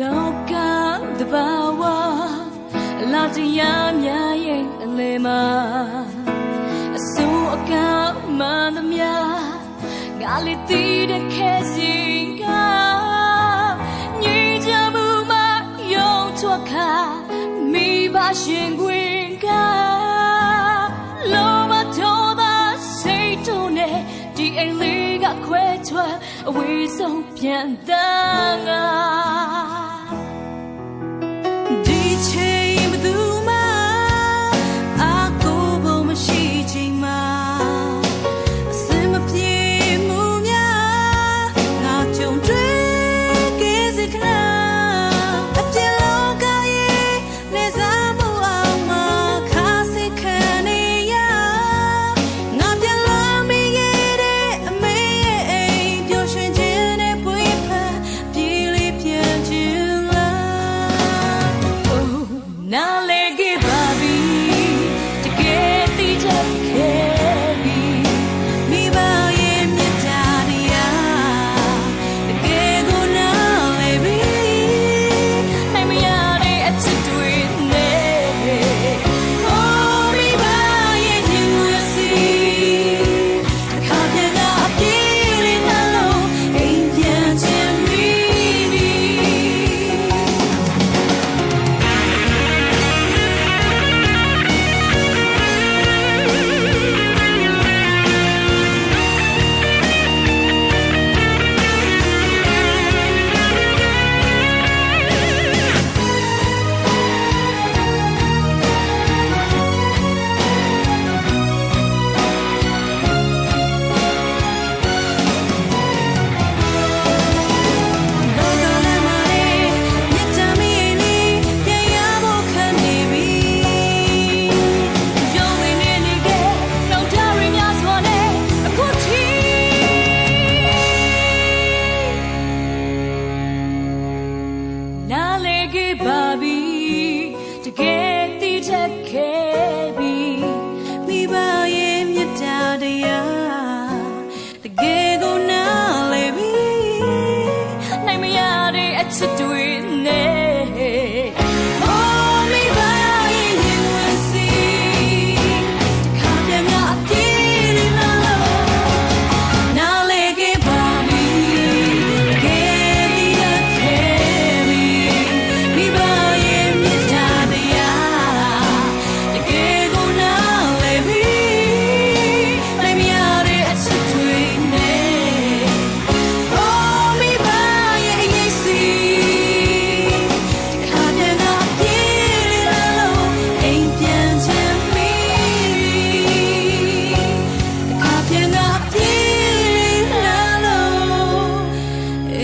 လောကတဘာဝအလားတရားများရဲ့အလယ်မှာအဆူအကမ်းမှန်သမျှငါလေးတည်တဲ့ခဲစီ ထွက်အဝေးဆုံးပြန်တန်ငါ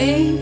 Hey.